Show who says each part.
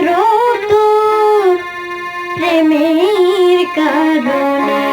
Speaker 1: একমাত্র তো প্রেমের কারণে।